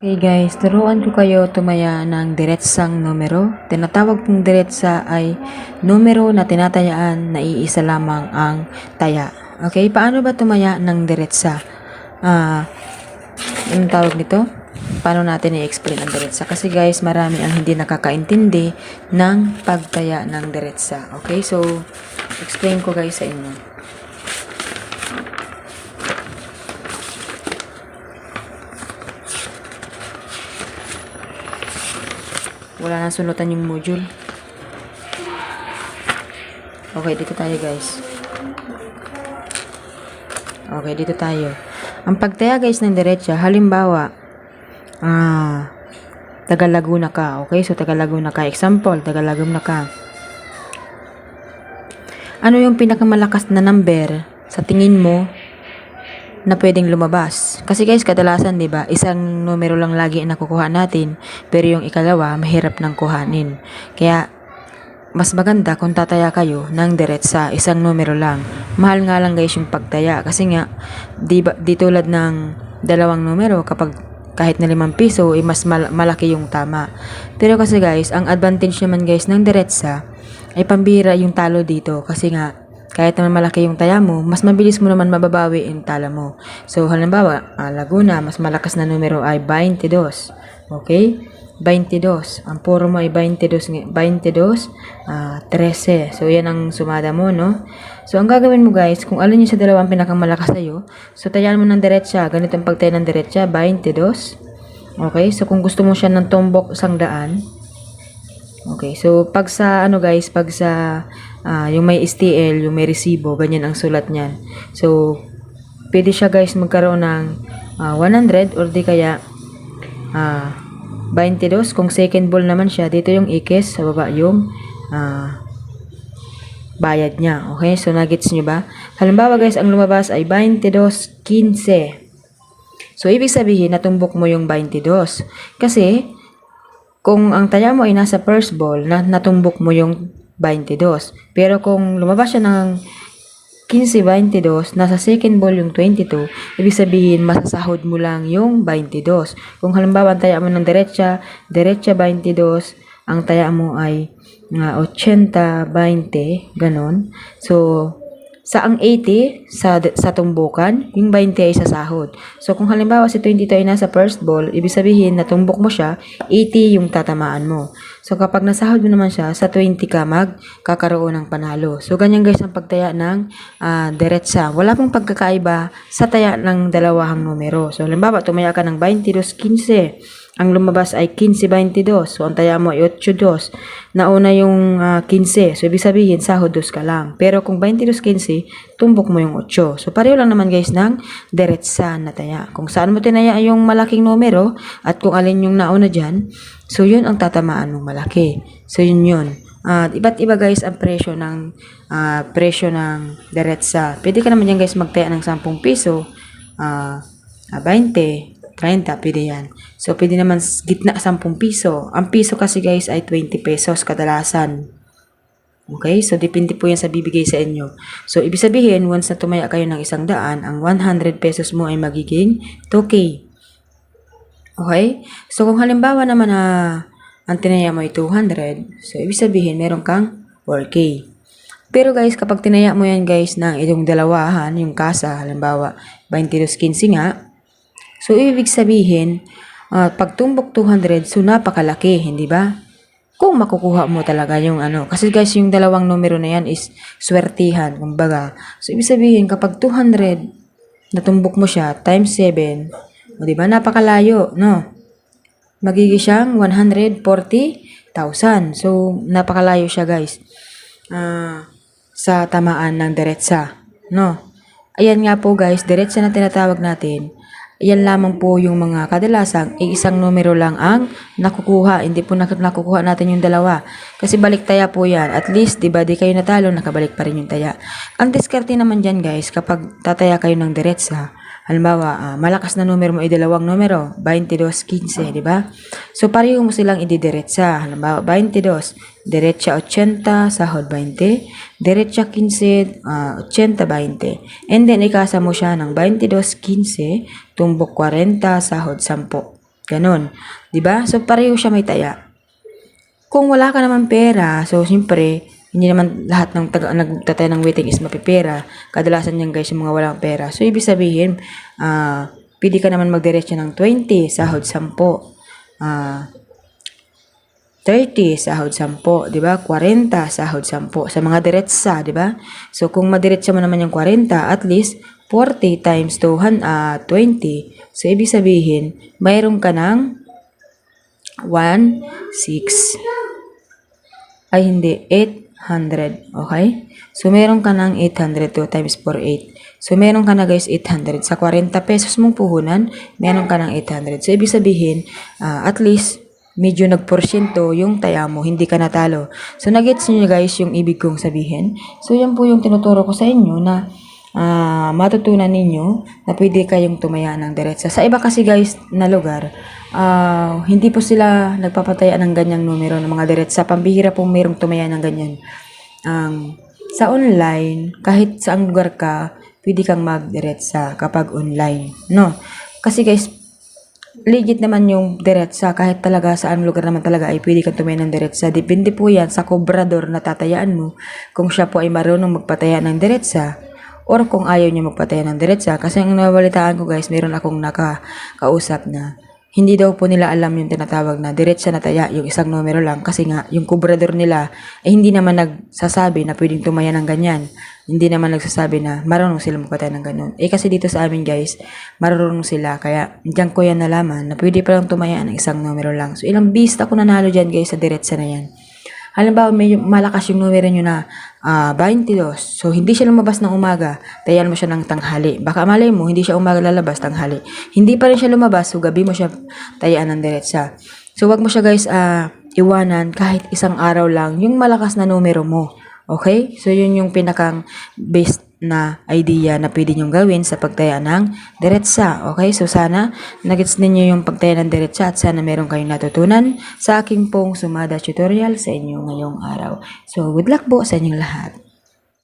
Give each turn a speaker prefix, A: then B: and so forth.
A: Okay guys, turuan ko kayo tumaya ng diretsang numero. Tinatawag pong diretsa ay numero na tinatayaan na iisa lamang ang taya. Okay, paano ba tumaya ng diretsa? Ah, anong tawag nito? Paano natin i-explain ang diretsa? Kasi guys, marami ang hindi nakakaintindi ng pagtaya ng diretsa. Okay, so explain ko guys sa inyo. Wala nang sunutan yung module. Okay, dito tayo guys. Okay, dito tayo. Ang pagtaya guys ng derecha, halimbawa, ah, taga Laguna ka. Okay, so taga Laguna ka. Example, taga Laguna ka. Ano yung pinakamalakas na number sa tingin mo na pwedeng lumabas. Kasi guys, kadalasan, 'di ba, isang numero lang lagi ang nakukuha natin, pero yung ikalawa mahirap nang kuhanin. Kaya mas maganda kung tataya kayo ng diretsa, isang numero lang. Mahal nga lang guys yung pagtaya kasi nga di, ba, di tulad ng dalawang numero kapag kahit na limang piso, eh, mas mal- malaki yung tama. Pero kasi guys, ang advantage naman guys ng diretsa ay pambira yung talo dito kasi nga kahit naman malaki yung taya mo, mas mabilis mo naman mababawi yung tala mo. So, halimbawa, ah, Laguna, mas malakas na numero ay 22. Okay? 22. Ang puro mo ay 22, nga- 22, ah, 13. So, yan ang sumada mo, no? So, ang gagawin mo guys, kung alin yung sa dalawang pinakamalakas sa'yo, so tayaan mo ng diretsa. Ganito ang pagtaya ng diretsa, 22. Okay? So, kung gusto mo siya ng tombok isang daan, Okay, so pag sa ano guys, pag sa ah, yung may STL, yung may resibo, ganyan ang sulat niyan. So pwede siya guys magkaroon ng ah, 100 or di kaya ah 22 kung second ball naman siya, dito yung ikes sa baba yung ah, bayad niya. Okay, so nagets nyo ba? Halimbawa guys, ang lumabas ay 22.15. So ibig sabihin natumbok mo yung 22. Kasi kung ang taya mo ay nasa first ball, na natumbok mo yung 22. Pero kung lumabas siya ng 15-22, nasa second ball yung 22, ibig sabihin masasahod mo lang yung 22. Kung halimbawa ang mo ng derecha, derecha 22, ang taya mo ay nga 80-20, ganon. So, sa ang 80 sa sa tumbukan, yung 20 ay sa sahod. So kung halimbawa si 22 ay nasa first ball, ibig sabihin na tumbok mo siya, 80 yung tatamaan mo. So kapag nasahod mo naman siya, sa 20 ka magkakaroon ng panalo. So ganyan guys ang pagtaya ng ah, deretsa. Wala pong pagkakaiba sa taya ng dalawahang numero. So halimbawa tumaya ka ng 22-15. Ang lumabas ay 15-22. So, ang taya mo ay 8-2. Nauna yung ah, 15. So, ibig sabihin, sahod 2 ka lang. Pero kung 22-15, tumbok mo yung 8. So, pareho lang naman guys ng diretsa na taya. Kung saan mo tinaya yung malaking numero at kung alin yung nauna dyan, so yun ang tatamaan ng malaki. So, yun yun. At iba't iba guys ang presyo ng ah, presyo ng diretsa. Pwede ka naman yan guys magtaya ng 10 piso, ah, ah, 20, 30, pwede yan. So, pwede naman gitna 10 piso. Ang piso kasi guys ay 20 pesos kadalasan. Okay? So, depende po yan sa bibigay sa inyo. So, ibig sabihin, once na tumaya kayo ng isang daan, ang 100 pesos mo ay magiging 2K. Okay? So, kung halimbawa naman na ang tinaya mo ay 200, so, ibig sabihin, meron kang 4K. Pero guys, kapag tinaya mo yan guys ng itong dalawahan, yung kasa, halimbawa, 22.15 nga, so ibig sabihin, uh, pag tumbok 200, so napakalaki, hindi ba? Kung makukuha mo talaga yung ano. Kasi guys, yung dalawang numero na yan is swertihan, kumbaga. So, ibig sabihin, kapag 200, natumbok mo siya, times 7, o di ba, napakalayo, no? Magiging siyang 140,000. So, napakalayo siya, guys. Ah, sa tamaan ng diretsa, no? Ayan nga po, guys, diretsa na tinatawag natin. Yan lamang po yung mga kadalasang isang numero lang ang nakukuha. Hindi po nak- nakukuha natin yung dalawa. Kasi balik taya po yan. At least, di ba, di kayo natalo, nakabalik pa rin yung taya. Ang diskarte naman dyan, guys, kapag tataya kayo ng diretsa, Halimbawa, ah, malakas na numero mo ay dalawang numero, 22, 15, di ba? So, pareho mo silang ididiretsa. Halimbawa, 22, diretsa 80, sahod 20, diretsa 15, ah, 80, 20. And then, ikasa mo siya ng 22, 15, tumbok 40, sahod 10. Ganon. ba? So, pareho siya may taya. Kung wala ka naman pera, so, siyempre, hindi naman lahat ng taga, nagtataya ng waiting is mapipera. Kadalasan yan guys, yung mga walang pera. So, ibig sabihin, ah, pwede ka naman magdiretso ng 20, sahod 10. Ah, 30, sahod 10, 'di ba? 40, sahod 10 sa mga diretsa, 'di ba? So kung madiretsa mo naman yung 40, at least 40 times 200, ah 20. So ibig sabihin, mayroon ka ng 1 6 ay hindi 800, okay? So meron ka ng 800 2 times 4 8. So meron ka na guys 800 sa 40 pesos mong puhunan, meron ka ng 800. So ibig sabihin, ah, at least medyo nagporsyento yung taya mo, hindi ka natalo. So, nagets niyo guys yung ibig kong sabihin. So, yan po yung tinuturo ko sa inyo na ah, matutunan ninyo na pwede kayong tumaya ng diretsa. Sa iba kasi guys na lugar, ah, hindi po sila nagpapataya ng ganyang numero ng mga diretsa. Pambihira po mayroong tumaya ng ganyan. Ang sa online, kahit saang lugar ka, pwede kang magdiretsa kapag online. No? Kasi guys, legit naman yung diretsa kahit talaga saan lugar naman talaga ay pwede kang tumaya ng diretsa. Depende po yan sa kobrador na tatayaan mo kung siya po ay marunong magpataya ng diretsa or kung ayaw niya magpataya ng diretsa. Kasi ang nabalitaan ko guys, meron akong nakakausap na hindi daw po nila alam yung tinatawag na diretsa na taya, yung isang numero lang. Kasi nga, yung kubrador nila ay hindi naman nagsasabi na pwedeng tumaya ng ganyan. Hindi naman nagsasabi na marunong sila magpataya ng ganun. Eh kasi dito sa amin guys, marunong sila. Kaya diyan ko yan nalaman na pwede palang tumaya ng isang numero lang. So ilang beast ako nanalo dyan guys sa diretsa na yan. Halimbawa, may malakas yung numero nyo na ah 22. So, hindi siya lumabas ng umaga. Tayan mo siya ng tanghali. Baka malay mo, hindi siya umaga lalabas tanghali. Hindi pa rin siya lumabas. So, gabi mo siya tayaan ng diretsa. So, wag mo siya guys ah iwanan kahit isang araw lang yung malakas na numero mo. Okay? So, yun yung pinakang best na idea na pwede nyong gawin sa pagtaya ng diretsa. Okay? So, sana nagets ninyo yung pagtaya ng diretsa at sana meron kayong natutunan sa aking pong sumada tutorial sa inyo ngayong araw. So, good luck po sa inyong lahat.